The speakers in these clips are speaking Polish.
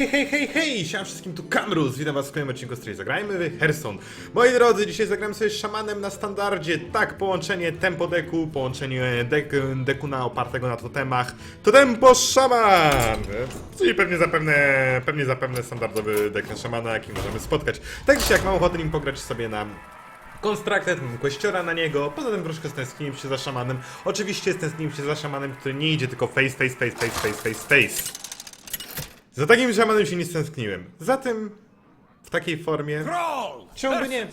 Hej, hej, hej, hej! Siema wszystkim, tu Kamrus, witam was w kolejnym odcinku z Zagrajmy w Hearthstone. Moi drodzy, dzisiaj zagramy sobie szamanem na standardzie. Tak, połączenie tempo deku, połączenie dek, deku na opartego na totemach. To tempo szaman! Czyli pewnie zapewne, pewnie zapewne standardowy dek na szamana, jaki możemy spotkać. Tak czy jak mam ochotę nim pograć sobie na Constructed, mam kwestiora na niego, poza tym troszkę stęskniłem się za szamanem. Oczywiście stęskniłem się za szamanem, który nie idzie tylko face, face, face, face, face, face, face. Za takim szamanem się nie stęskniłem. Zatem w takiej formie. Czemu by nie?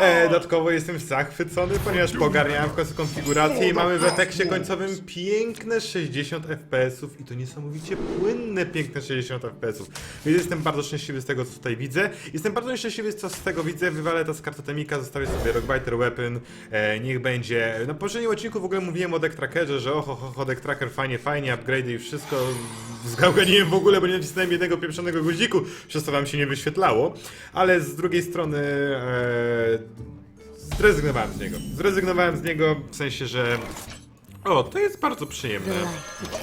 E, dodatkowo jestem zachwycony, ponieważ pogarniałem w końcu konfigurację i mamy w efekcie końcowym piękne 60 FPS-ów i to niesamowicie płynne piękne 60 FPS-ów. Więc jestem bardzo szczęśliwy z tego, co tutaj widzę. Jestem bardzo nieszczęśliwy, co z tego widzę. Wywalę to z kartotemika, zostawię sobie Rockbiter Weapon. E, niech będzie. Na poprzednim odcinku w ogóle mówiłem o Deck Trackerze, że oho, ho, ho, Deck Tracker fajnie, fajnie, upgrade'y i wszystko. Zgałganiłem w ogóle, bo nie nacisnąłem jednego pieprzonego guziku, przez to wam się nie wyświetlało. Ale z drugiej strony e, zrezygnowałem z niego. Zrezygnowałem z niego w sensie, że o, to jest bardzo przyjemne.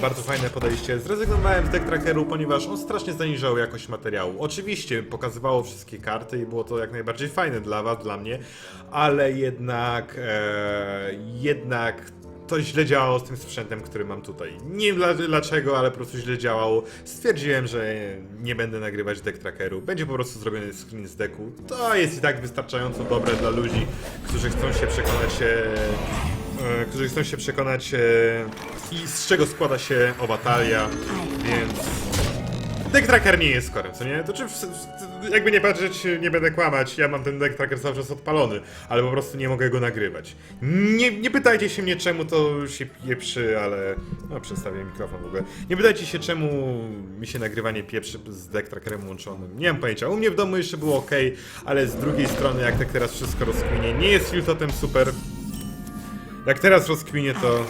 Bardzo fajne podejście. Zrezygnowałem z deck trackeru, ponieważ on strasznie zaniżał jakość materiału. Oczywiście pokazywało wszystkie karty i było to jak najbardziej fajne dla was, dla mnie, ale jednak e, jednak to źle działało z tym sprzętem, który mam tutaj. Nie dla, dlaczego, ale po prostu źle działało. Stwierdziłem, że nie będę nagrywać deck trackeru. Będzie po prostu zrobiony screen z decku. To jest i tak wystarczająco dobre dla ludzi, którzy chcą się przekonać e, e, którzy chcą się przekonać e, i z czego składa się owa talia, więc deck tracker nie jest skorem, co nie? To czy w, w, jakby nie patrzeć, nie będę kłamać, ja mam ten deck tracker cały czas odpalony, ale po prostu nie mogę go nagrywać. Nie, nie pytajcie się mnie czemu to się pieprzy, ale... No, przestawię mikrofon w ogóle. Nie pytajcie się czemu mi się nagrywanie pieprzy z deck trackerem łączonym. Nie mam pojęcia. U mnie w domu jeszcze było ok, ale z drugiej strony, jak tak teraz wszystko rozkminie, nie jest filtotem super. Jak teraz rozkminię, to...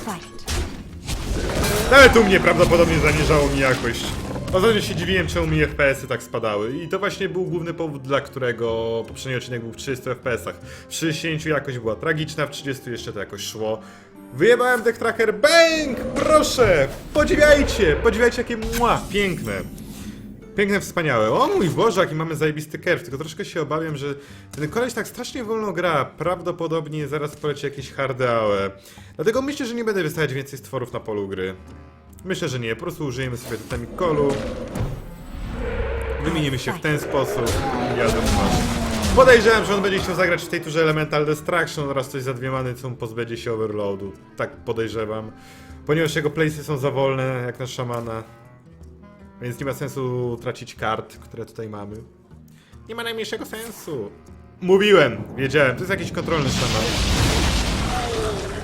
Nawet u mnie prawdopodobnie zaniżało mi jakość. Ostatnio się dziwiłem, czemu mi FPS-y tak spadały. I to właśnie był główny powód, dla którego poprzedni odcinek był w 30 FPS-ach. W 60 jakość była tragiczna, w 30 jeszcze to jakoś szło. Wyjebałem Deck Tracker, bang! Proszę! Podziwiajcie! Podziwiajcie jakie mła, piękne. Piękne, wspaniałe. O mój Boże, jaki mamy zajebisty kerw. Tylko troszkę się obawiam, że ten koleś tak strasznie wolno gra. Prawdopodobnie zaraz poleci jakieś harde AOE. Dlatego myślę, że nie będę wystawiać więcej stworów na polu gry. Myślę, że nie. Po prostu użyjemy sobie tutaj kolu. Wymienimy się w ten sposób. i Jadę. Podejrzewam, że on będzie chciał zagrać w tej turze Elemental Destruction oraz coś za dwie many, co pozbędzie się Overloadu. Tak podejrzewam. Ponieważ jego playsy są za wolne, jak na szamana. Więc nie ma sensu tracić kart, które tutaj mamy. Nie ma najmniejszego sensu. Mówiłem, wiedziałem, to jest jakiś kontrolny szaman.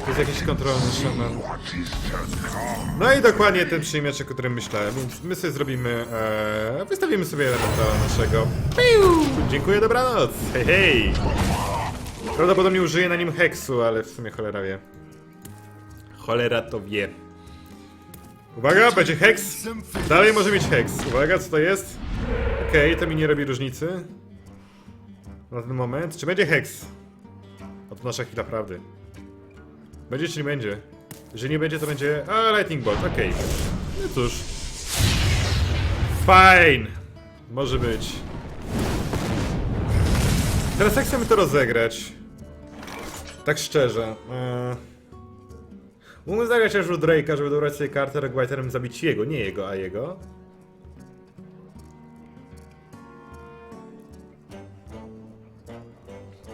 To jest jakiś kontrolny szaman. No i dokładnie ten przyjmiaczek, o którym myślałem, więc my sobie zrobimy, e, wystawimy sobie elementala naszego. Piu! Dziękuję, dobranoc! Hej, hej! Prawdopodobnie użyję na nim heksu, ale w sumie cholera wie. Cholera to wie. Uwaga, będzie heks. Dalej może mieć heks. Uwaga, co to jest? Okej, to mi nie robi różnicy. Na ten moment. Czy będzie heks? Oto nasza chwila prawdy. Będzie czy nie będzie? Jeżeli nie będzie, to będzie... A, lightning bolt, okej. No cóż. Fine. Może być. Teraz jak chcemy to rozegrać? Tak szczerze. Eee... Mógłbym zagrać aż u Drake'a, żeby dobrać sobie kartę Roguewiterem zabić jego, nie jego, a jego.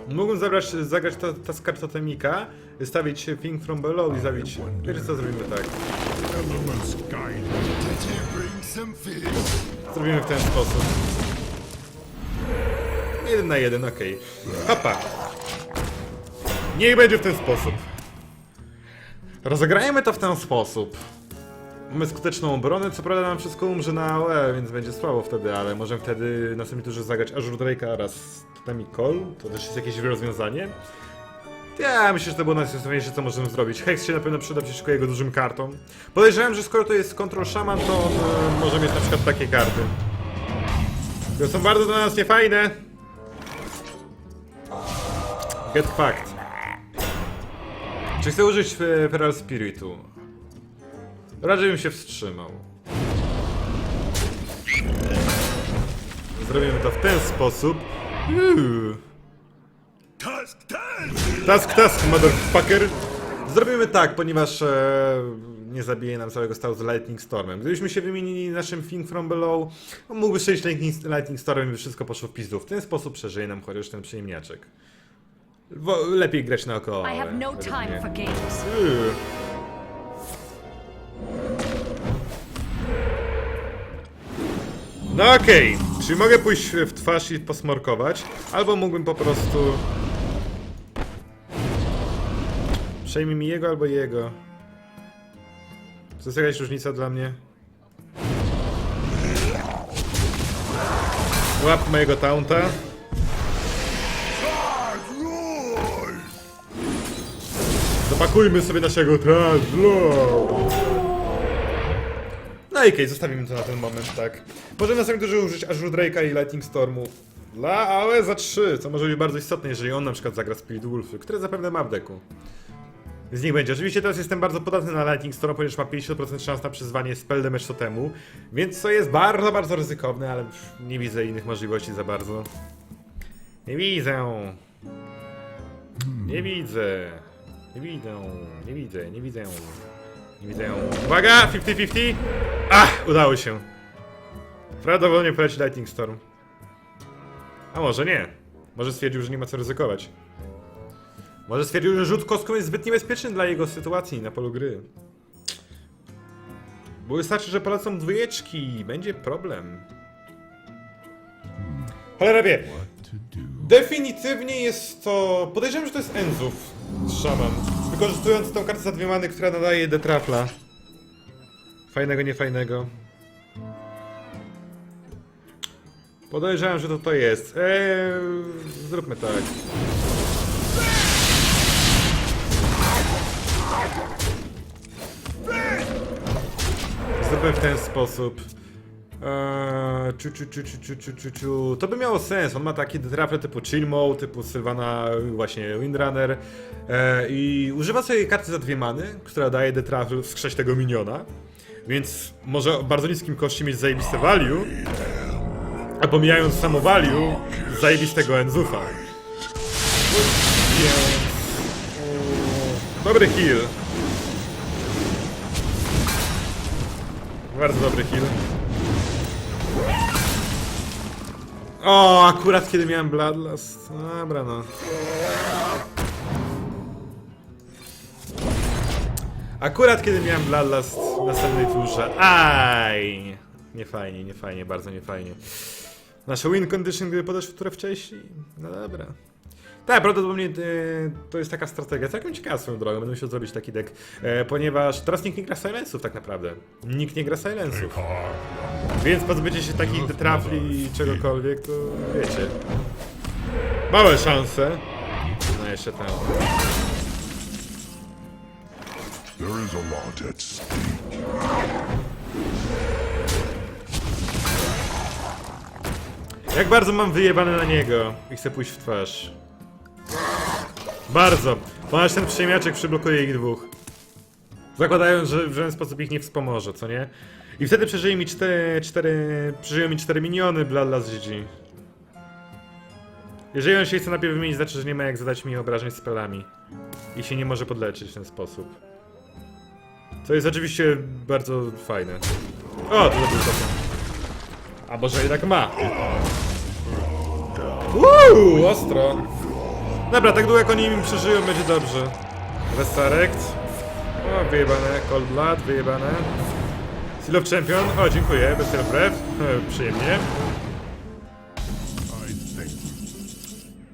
Mógłbym zabrać, zagrać to, to z kartotemika, stawić Ping from Below i zabić... Wiecie co, zrobimy tak. Zrobimy w ten sposób. Jeden na jeden, okej. Hopa. Niech będzie w ten sposób. Rozegrajmy to w ten sposób. Mamy skuteczną obronę, co prawda nam wszystko umrze na AOE, więc będzie słabo wtedy, ale możemy wtedy na następnej turze zagrać Azure Drake'a oraz Totemi Call. To też jest jakieś rozwiązanie. Ja myślę, że to było najsensowniejsze, co możemy zrobić. Hex się na pewno przyda przeciwko jego dużym kartom. Podejrzewam, że skoro to jest Control Shaman, to on może mieć na przykład takie karty. Które są bardzo dla nas niefajne. Get fucked. Czy chcę użyć e, Feral Spiritu? Raczej bym się wstrzymał. Zrobimy to w ten sposób. Uuu. Tusk, tusk! Task, task, motherfucker! Zrobimy tak, ponieważ e, nie zabije nam całego stału z Lightning Stormem. Gdybyśmy się wymienili naszym Thing From Below, on mógłby strzelić Lightning, Lightning Stormem i by wszystko poszło w pizdu. W ten sposób przeżyje nam chociaż ten przyjemniaczek. Wo, lepiej grać naokoło. I have no time for games. Uuu. No okej, czyli mogę pójść w twarz i posmorkować, albo mógłbym po prostu... Przejmij mi jego albo jego. To jest jakaś różnica dla mnie? Łap mojego taunta. Zapakujmy sobie naszego Trazlo. No i okej, zostawimy to na ten moment, tak. Możemy na samym turze użyć Azure Drake'a i Lightning Stormu dla AOE za 3, co może być bardzo istotne, jeżeli on na przykład zagra Spirit Wolfy, które zapewne ma w deku. Z nich będzie. Oczywiście teraz jestem bardzo podatny na Lightning Storm, ponieważ ma 50% szans na przyzwanie spell damage więc to jest bardzo, bardzo ryzykowne, ale nie widzę innych możliwości za bardzo. Nie widzę. Nie widzę. Nie widzę. Nie widzę. Nie widzę. Nie widzę. Uwaga! 50-50! Ach! Udało się. Prawdopodobnie poleci Lightning Storm. A może nie. Może stwierdził, że nie ma co ryzykować. Może stwierdził, że rzut kostką jest zbyt niebezpieczny dla jego sytuacji na polu gry. Bo wystarczy, że polecą dwójeczki. Będzie problem. Cholera wie. Definitywnie jest to. Podejrzewam, że to jest Enzów szaman. Wykorzystując tą kartę za dwie many, która nadaje detrafla. Fajnego, niefajnego. Podejrzewam, że to to jest. Eee, zróbmy tak. Zróbmy w ten sposób. Eee, ciu. To by miało sens. On ma takie trafle typu Chill Mode, typu Sylvana, właśnie Windrunner. Eee, I używa swojej karty za dwie many, która daje detrafl wskrzeć tego miniona. Więc może o bardzo niskim koszcie mieć zajebiste value. A pomijając samo value, zajebistego Enzufa. Dobry heal. Bardzo dobry heal. O, akurat kiedy miałem Bloodlust. Dobra, no. Akurat kiedy miałem Bloodlust w następnej turze. Aj! Nie fajnie, nie fajnie, bardzo nie fajnie. Nasze win condition, gdyby podeszły które wcześniej. No dobra. Tak, prawdopodobnie e, to jest taka strategia. Całkiem ciekawa swoją drogą, będę musiał zrobić taki deck, e, ponieważ teraz nikt nie gra silence'ów tak naprawdę. Nikt nie gra silence'ów. Więc pozbycie się takich trafli i czegokolwiek, to wiecie. Małe szanse. No jeszcze tam. There is a lot at stake. Jak bardzo mam wyjebane na niego i chcę pójść w twarz. Bardzo. Ponieważ ten przyjmiaczek przyblokuje ich dwóch. Zakładając, że w żaden sposób ich nie wspomoże, co nie? I wtedy przeżyje mi cztery, cztery, przeżyją mi cztery miniony Bloodlust GG. Jeżeli on się chce najpierw wymienić, znaczy, że nie ma jak zadać mi obrażeń spelami. I się nie może podleczyć w ten sposób. Co jest oczywiście bardzo fajne. O, to był to. A może jednak ma. Uuu, ostro. Dobra, tak długo jak oni mi przeżyją, będzie dobrze. Resurrect. O, wyjebane. Cold Blood, wyjebane. Seal of Champion. O, dziękuję. Bez brew. E, Przyjemnie.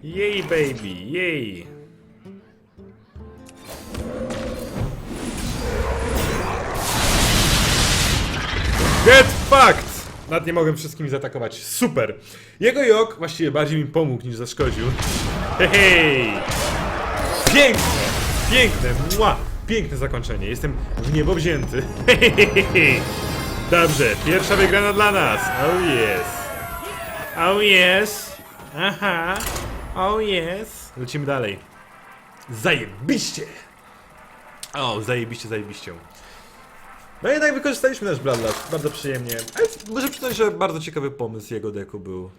Jej, baby, jej. Get fucked! Nad nie mogłem wszystkimi zaatakować. Super! Jego jok właściwie bardziej mi pomógł niż zaszkodził. Hej! Piękne! Piękne! Mua! Piękne zakończenie. Jestem w niebo wzięty. Hehehe. Dobrze, pierwsza wygrana dla nas. Oh yes. Oh yes. Aha. Oh yes. Lecimy dalej. Zajebiście! O, zajebiście, zajebiście. No jednak wykorzystaliśmy nasz Bloodlust, bardzo przyjemnie. Ale muszę przyznać, że bardzo ciekawy pomysł jego deku był.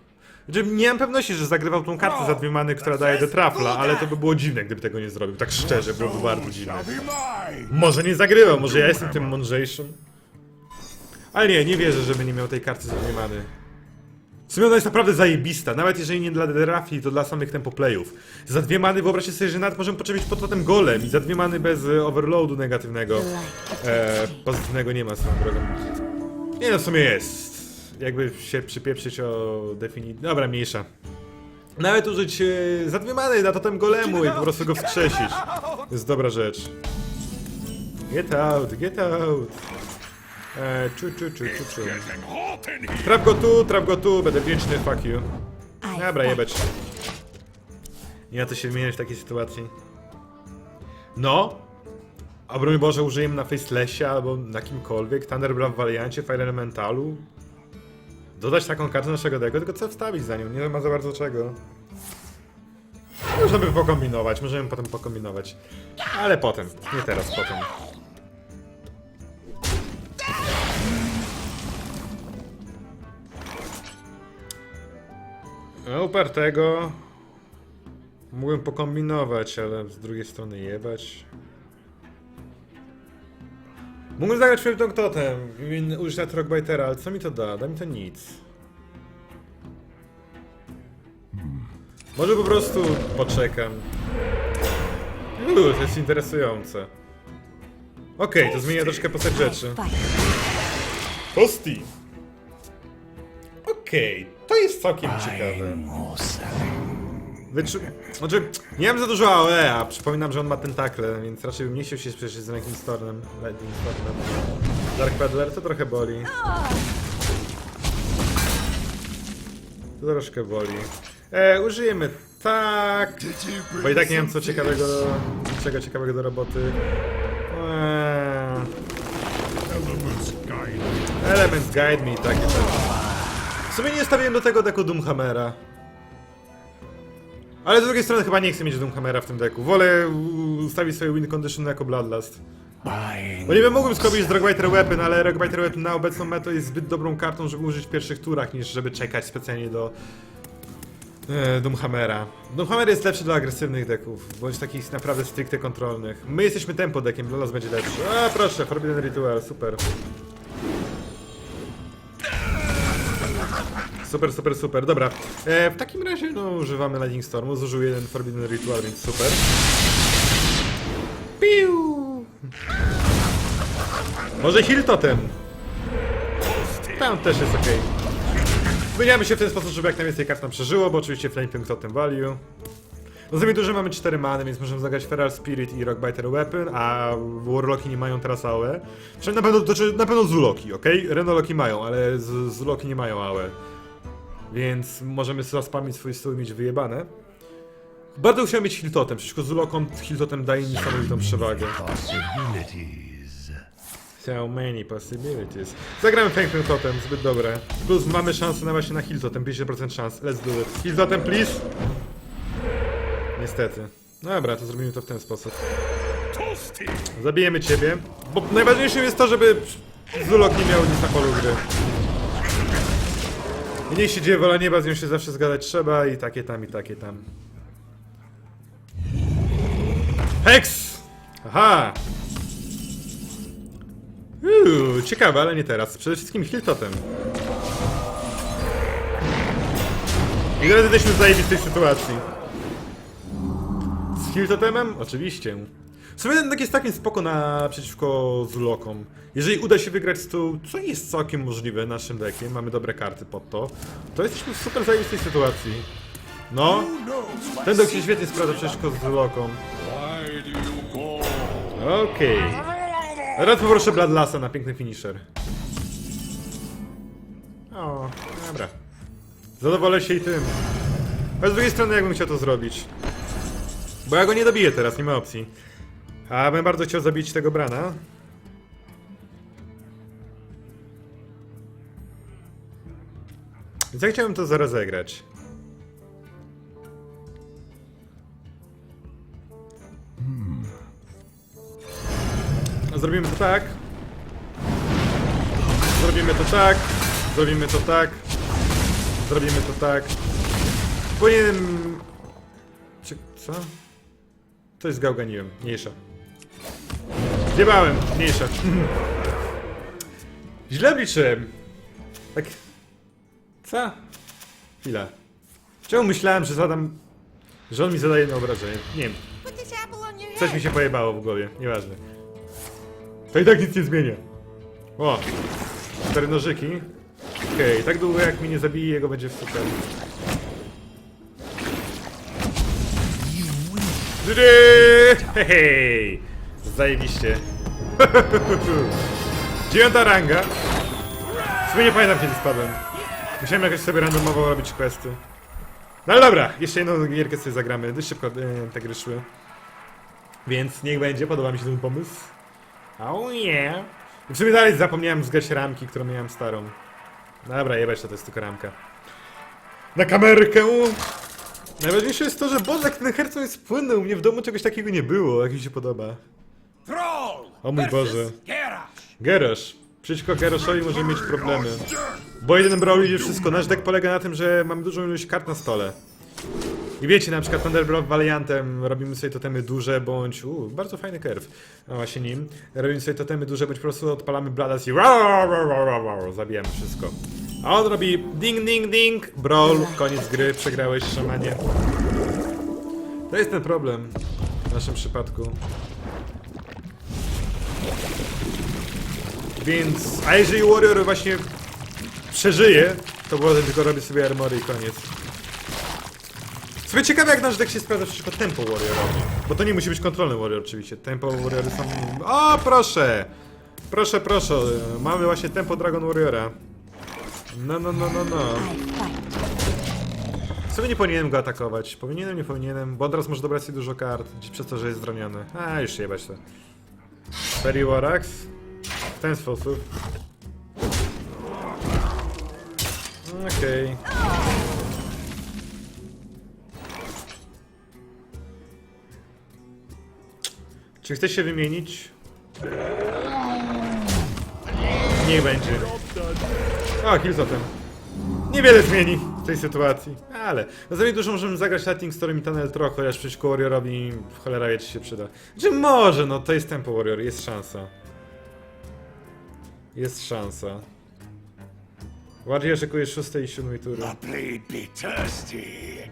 Znaczy, nie mam pewności, że zagrywał tą kartę za dwie many, która daje detrafla, ale to by było dziwne, gdyby tego nie zrobił. Tak szczerze, byłoby bardzo dziwne. Może nie zagrywał, może ja jestem tym mądrzejszym. Ale nie, nie wierzę, żeby nie miał tej karty za dwie many. W sumie ona jest naprawdę zajebista, nawet jeżeli nie dla Derafli, to dla samych tempoplayów. Za dwie many wyobraźcie sobie, że nawet możemy poczepić pod totem golem i za dwie many bez e, overloadu negatywnego. E, pozytywnego nie ma swoją drogą. Nie no, w sumie jest. Jakby się przypieprzyć o definicji. Dobra, mniejsza. Nawet użyć e, za dwie many na totem golemu i po prostu go wskrzesić. To jest dobra rzecz. Get out, get out. E, czu, czu, czu, czu, czu. Traf go tu, traf go tu, będę wdzięczny, fuck you. Dobra, jebać. Nie ma co się wymieniać w takiej sytuacji. No. A broń Boże, użyjemy na Facelessie albo na kimkolwiek. Thunderbra w wariancie, Fire Elementalu. Dodać taką kartę naszego deku, tylko co wstawić za nią? Nie ma za bardzo czego. Można by pokombinować, możemy potem pokombinować. Ale potem, nie teraz, potem. No, upartego. Mógłbym pokombinować, ale z drugiej strony jebać. Mógłbym zagrać Field Totem, użyć na Rockbitera, ale co mi to da? Da mi to nic. Może po prostu poczekam. Uuu, to jest interesujące. Okej, to zmienia troszkę postać rzeczy. Tosti! Okej, to jest całkiem ciekawe. Wyczu... Znaczy, nie mam za dużo AOE, a przypominam, że on ma tentakle, więc raczej bym nie chciał się sprzeczać z Lightning Stormem. Lightning Stormem. Dark Peddler to trochę boli. To troszkę boli. E, użyjemy tak. Bo i tak nie wiem co ciekawego, czego ciekawego do roboty. Eee, Elements guide me. Takie rzeczy. W sumie nie stawiłem do tego deku Doomhammera. Ale z drugiej strony chyba nie chcę mieć Doomhammera w tym deku. Wolę ustawić swoje win condition jako Bloodlust. Bo nie wiem, mógłbym skopić z Rogbiter Weapon, ale Rogbiter Weapon na obecną metę jest zbyt dobrą kartą, żeby użyć w pierwszych turach, niż żeby czekać specjalnie do e, Doomhammera. Doomhammer jest lepszy dla agresywnych deków, bądź takich naprawdę stricte kontrolnych. My jesteśmy tempo deckiem, Bloodlust będzie lepszy. A proszę, Forbidden Ritual, super. Super, super, super. Dobra. E, w takim razie, no, używamy Lightning Stormu. Zużył jeden Forbidden Ritual, więc super. Piu! Może Heal Totem? Tam też jest ok. Zmieniamy się w ten sposób, żeby jak najwięcej kart nam przeżyło, bo oczywiście Flaming Totem Value. No z dużo mamy 4 many, więc możemy zagrać Feral Spirit i Rockbiter Weapon, a Warlocki nie mają teraz AOE. Przynajmniej na pewno, znaczy na pewno Zuloki, ok? Renoloki mają, ale Zuloki nie mają AOE. Więc możemy sobie spamić swój stół i mieć wyjebane. Bardzo chciałem mieć Hiltotem, przecież Zulokom Hiltotem daje niesamowitą przewagę. Possibilities. So many possibilities. Zagramy Pięknym Totem, zbyt dobre. Plus mamy szansę na właśnie na Hiltotem, 50% szans. Let's do it. Hiltotem, please! Niestety. No dobra, to zrobimy to w ten sposób. Zabijemy ciebie, bo najważniejszym jest to, żeby Zulok nie miał nic na polu gry. I niech się dzieje wola nieba, z nią się zawsze zgadać trzeba i takie tam, i takie tam. Hex! Aha! Uuu, ciekawe, ale nie teraz. Przede wszystkim Hiltotem. I teraz jesteśmy w zajebistej sytuacji. Z Hiltotemem? Oczywiście. W sumie ten jest takim spoko na przeciwko Zulokom. Jeżeli uda się wygrać stół, co jest całkiem możliwe naszym deckiem, mamy dobre karty pod to, to jesteśmy w super zajebistej sytuacji. No, ten deck się świetnie sprawdza przeciwko call? Okej. Teraz poproszę Bloodlassa na piękny finisher. O, dobra. Zadowolę się i tym. Ale z drugiej strony jakbym chciał to zrobić. Bo ja go nie dobiję teraz, nie ma opcji. A bym bardzo chciał zabić tego Brana. Więc ja chciałem to zaraz zagrać. A Zrobimy to tak, Zrobimy to tak. Zrobimy to tak. Zrobimy to tak. Powinienem... Czy... co? Coś zgałganiłem. Mniejsza. Zjebałem. Mniejsza. Źle liczyłem. Tak... Co? Chwila. Czemu myślałem, że zadam... Że on mi zadaje na obrażenie? Nie wiem. Coś mi się pojebało w głowie. Nieważne. To i tak nic nie zmienia. O! Cztery nożyki. Okej, tak długo jak mnie nie zabije, jego będzie super. Hej, hej! Zajebiście. Dziewiąta ranga. W sumie nie pamiętam kiedy spadłem. Musiałem jakoś sobie randomowo robić questy. No ale dobra, jeszcze jedną gierkę sobie zagramy. Dość szybko e, te gry szły. Więc niech będzie, podoba mi się ten pomysł. Oh yeah. W sumie dalej zapomniałem zgać ramki, którą miałem starą. Dobra, jebać to, to jest tylko ramka. Na kamerkę! Najważniejsze jest to, że Boże, ten hercog jest płynny, u mnie w domu czegoś takiego nie było, jak mi się podoba. O mój Boże. Gerash! Gerosz. Przeciwko Geroszowi możemy mieć problemy. Bo jeden brawl idzie wszystko. Nasz deck polega na tym, że mamy dużą ilość kart na stole. I wiecie, na przykład Thunderblock Valiantem robimy sobie totemy duże, bądź... Uuu, bardzo fajny kerw. No właśnie nim. Robimy sobie totemy duże, bądź po prostu odpalamy Bladas i... Zabijamy wszystko. A on robi ding ding ding, brawl, koniec gry, przegrałeś szamanie. To jest ten problem w naszym przypadku. Więc, a jeżeli Warrior właśnie przeżyje, to potem tylko robię sobie armory i koniec. Sobie ciekawe jak nasz deck się sprawdza przeciwko tempo Warriorowi. Bo to nie musi być kontrolny Warrior oczywiście. Tempo Warriory są... O, proszę! Proszę, proszę. Mamy właśnie tempo Dragon Warriora. No, no, no, no, no. W sumie nie powinienem go atakować. Powinienem, nie powinienem, bo od razu może dobrać sobie dużo kart, przez to, że jest zraniony. A, już jebać to. Fairy Warax. W ten sposób. Okej. Czy chcesz się wymienić? Niech będzie. O, kill totem. Niewiele zmieni w tej sytuacji, ale na zasadzie dużo możemy zagrać Lightning Storm i Tunnel Troch, chociaż przeciwko Warriorowi w cholera wie, czy się przyda. Czy może, no to jest tempo Warrior, jest szansa. Jest szansa. Bardziej szykuję szóstej i siódmej tury.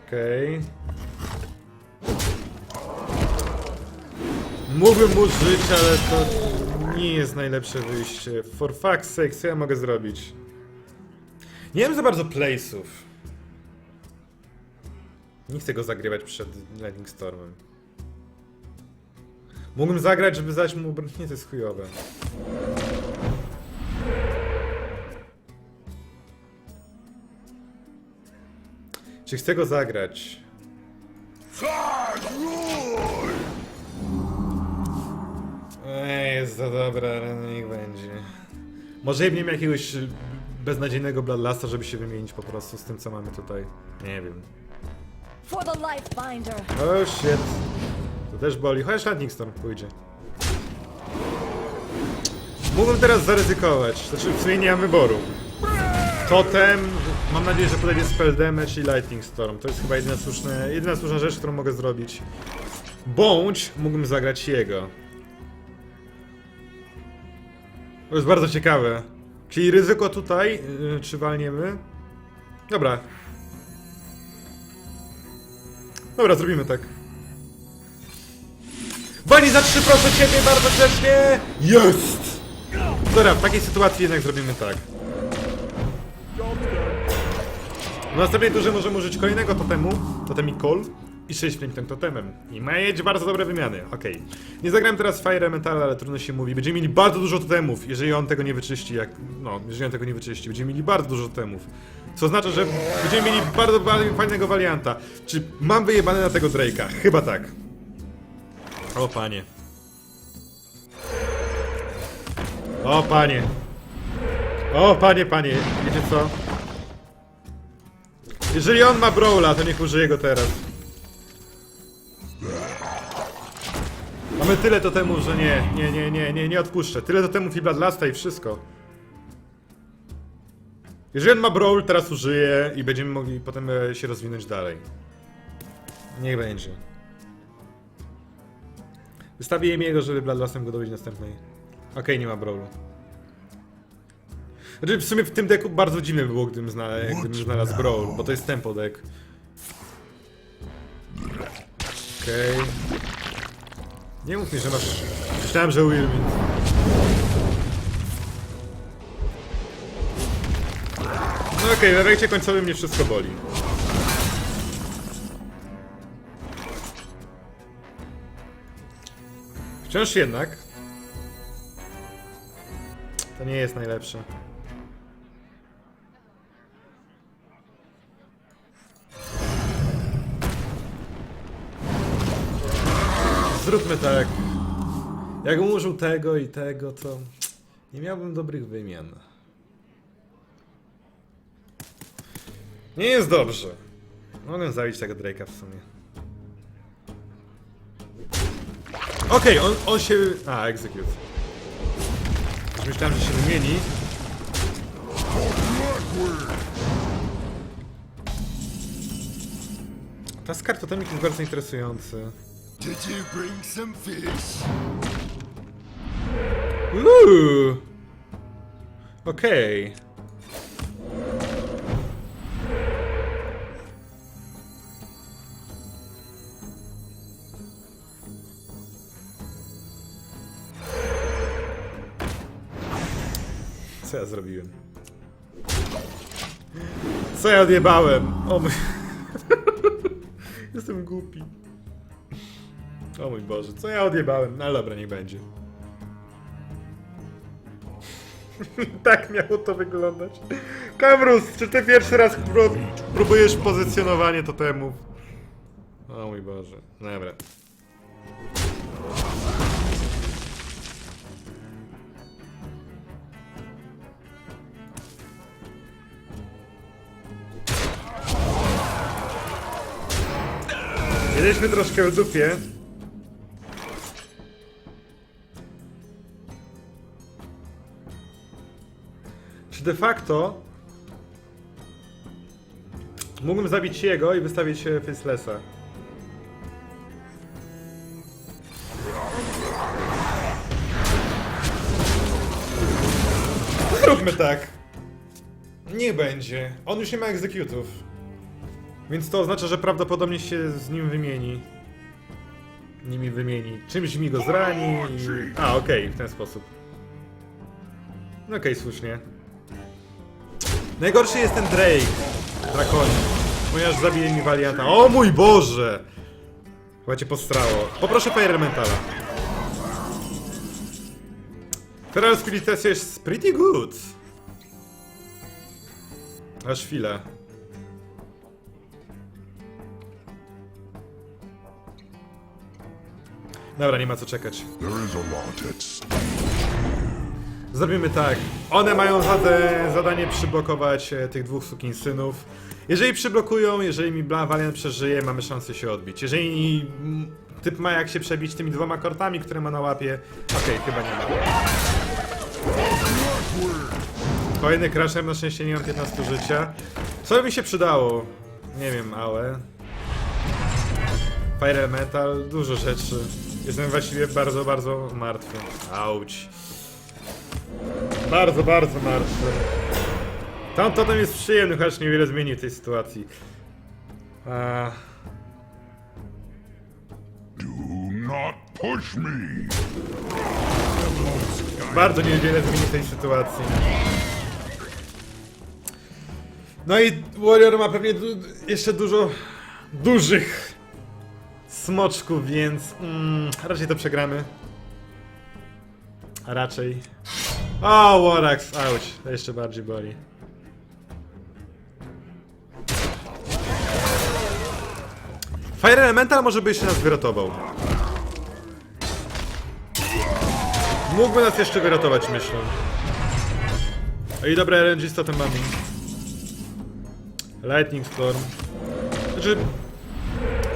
Okej. Mógłbym mu żyć, ale to nie jest najlepsze wyjście. For fuck's sake, co ja mogę zrobić? Nie mam za bardzo place'ów. Nie chcę go zagrywać przed Lightning Stormem. Mógłbym zagrać, żeby zadać mu... Nie, to jest chujowe. Czy chcę go zagrać? Ej, jest za dobra, ale no niech będzie. Może ja wiem jakiegoś beznadziejnego Bloodlasta, żeby się wymienić po prostu z tym, co mamy tutaj. Nie wiem. Oh shit. To też boli, chociaż Lightning Storm pójdzie. Mógłbym teraz zaryzykować, znaczy w sumie nie mam wyboru. Totem, mam nadzieję, że podejdzie Spell Damage i Lightning Storm. To jest chyba jedyna, słuszne, jedyna słuszna rzecz, którą mogę zrobić. Bądź mógłbym zagrać jego. To jest bardzo ciekawe. Czyli ryzyko tutaj, yy, czy walniemy? Dobra. Dobra, zrobimy tak. Wani za trzy proszę ciebie bardzo grzecznie! Jest! Dobra, w takiej sytuacji jednak zrobimy tak. W następnej turze możemy użyć kolejnego totemu, totemi Call i 6 tym totemem. I mieć bardzo dobre wymiany, okej. Nie zagrałem teraz Fire Elemental, ale trudno się mówi. Będziemy mieli bardzo dużo totemów, jeżeli on tego nie wyczyści, jak... No, jeżeli on tego nie wyczyści. Będziemy mieli bardzo dużo totemów. Co oznacza, że będziemy mieli bardzo ba- fajnego warianta. Czy mam wyjebane na tego Drake'a? Chyba tak. O panie. O panie. O panie, panie. Wiecie co? Jeżeli on ma Brawla, to niech użyje go teraz. Mamy tyle totemów, że nie, nie, nie, nie, nie, nie odpuszczę. Tyle totemów i Bloodlasta i wszystko. Jeżeli on ma Brawl, teraz użyje i będziemy mogli potem e, się rozwinąć dalej. Niech będzie. Wystawiłem jego, żeby Bloodlust'em go dobyć następnej. Okej, nie ma Brawlu. Znaczy w sumie w tym deku bardzo dziwne by było, gdybym, zna, gdybym znalazł Brawl, bo to jest tempo deck. Okej. Nie mów mi, że masz... Myślałem, że Will No okej, w efekcie końcowym mnie wszystko boli. Wciąż jednak... To nie jest najlepsze. Zróbmy tak. Jakbym użył tego i tego, to nie miałbym dobrych wymian. Nie jest dobrze. Mogę zabić tego Drake'a w sumie. Okej, on, on się... A, execute. Już myślałem, że się wymieni. Ta z kartotemik jest bardzo interesujący. Did you bring some fish? Co ja zrobiłem? Co ja odjebałem? O mój... Jestem głupi. O mój Boże, co ja odjebałem? No ale dobra, niech będzie. tak miało to wyglądać. Kamrus, czy ty pierwszy raz pró próbujesz pozycjonowanie totemów? O mój Boże. Dobra. Jesteśmy troszkę w dupie. De facto mógłbym zabić jego i wystawić Facelessa? Zróbmy tak. Nie będzie. On już nie ma egzekutów. Więc to oznacza, że prawdopodobnie się z nim wymieni. Nimi wymieni. Czymś mi go zrani i... A, okej, w ten sposób. No Okej, słusznie. Najgorszy jest ten Drake. Drakonie. Ponieważ zabije mi Valianta. O mój Boże! Chyba cię postrało. Poproszę Fire Elementala. Feral Spirit Test jest pretty good. Aż chwilę. Dobra, nie ma co czekać. There is a lot at stake. Zrobimy tak. One mają zade, zadanie przyblokować e, tych dwóch sukinsynów. Jeżeli przyblokują, jeżeli mi Bla Valiant przeżyje, mamy szansę się odbić. Jeżeli typ ma jak się przebić tymi dwoma kortami, które ma na łapie, okej, chyba nie ma. Kolejny crasher, na szczęście nie mam 15 życia. Co by mi się przydało? Nie wiem, ale... Fire Elemental, dużo rzeczy. Jestem właściwie bardzo, bardzo martwy. Auć. Bardzo, bardzo martwy. Tam totem jest przyjemny, chociaż niewiele zmieni w tej sytuacji. Do not push me. bardzo niewiele zmieni w tej sytuacji. No i Warrior ma pewnie du jeszcze dużo dużych smoczków, więc mm, raczej to przegramy. Raczej. O, Warax, auć, jeszcze bardziej boli. Fire Elemental może by jeszcze nas wyratował. Mógłby nas jeszcze wyratować, myślę. I dobra, RNG z totemami. Lightning Storm. Znaczy...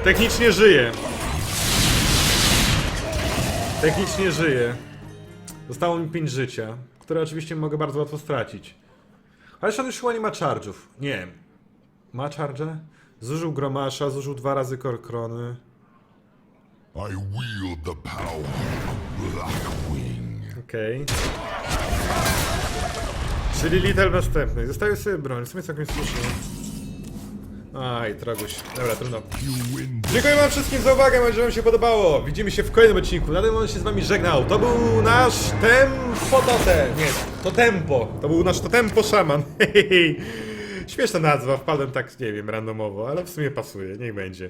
Technicznie żyje. Technicznie żyje. Zostało mi 5 życia, które oczywiście mogę bardzo łatwo stracić. Ale on już chyba nie ma charge'ów. Nie. Ma charge? Zużył Gromasza, zużył dwa razy Korkrony. I wield the power of Blackwing. Okej. Czyli Little następny. Zostawił sobie broń, w sumie całkiem słusznie. Aj, traguś. Dobra, trudno. Dziękuję wam wszystkim za uwagę, mam nadzieję, że wam się podobało. Widzimy się w kolejnym odcinku. Na tym się z wami żegnał. To był nasz Tempo Totem. Nie, to Tempo. To był nasz to Tempo Szaman. Śmieszna nazwa, wpadłem tak, nie wiem, randomowo, ale w sumie pasuje, niech będzie.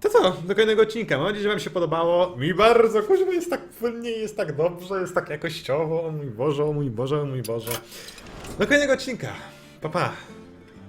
To co, do kolejnego odcinka. Mam nadzieję, że wam się podobało. Mi bardzo, kuźwa, jest tak płynnie, jest tak dobrze, jest tak jakościowo. O mój Boże, o mój Boże, o mój Boże. Do kolejnego odcinka. Pa, pa.